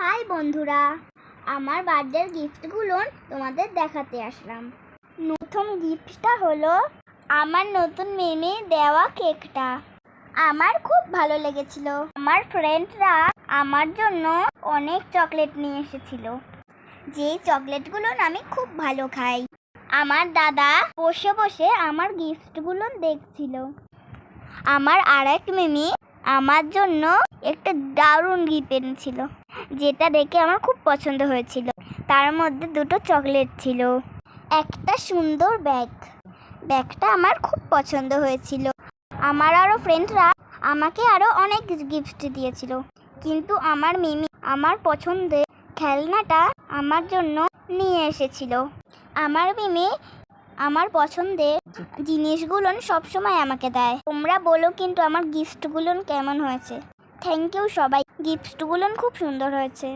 High বন্ধুরা, আমার বার্থডের গিফটগুলো তোমাদের দেখাতে আসলাম। প্রথম গিফটটা হলো আমার নতুন মেমে দেওয়া কেকটা। আমার খুব ভালো লেগেছিল। আমার ফ্রেন্ডরা আমার জন্য অনেক চকলেট নিয়ে এসেছিল। যেই চকলেটগুলো আমি খুব ভালো খাই। আমার দাদা বসে বসে আমার গিফটগুলো দেখছিল। আমার আর এক মিমি আমার জন্য একটা দারুণ গিফট এনেছিল। যেটা দেখে আমার খুব পছন্দ হয়েছিল। তার মধ্যে দুটো চকলেট ছিল। একটা সুন্দর ব্যাগ। ব্যাগটা আমার খুব পছন্দ হয়েছিল। আমার আরও ফ্রেন্ডরা আমাকে আরও অনেক গিফট দিয়েছিল। কিন্তু আমার মিমি আমার পছন্দের খেলনাটা আমার জন্য নিয়ে এসেছিল। আমার মিমি আমার পছন্দের জিনিসগুলো সবসময় আমাকে দেয়। তোমরা বলো কিন্তু আমার গিফটগুলো কেমন হয়েছে। থ্যাংক ইউ সবাই। গিফটগুলো খুব সুন্দর হয়েছে।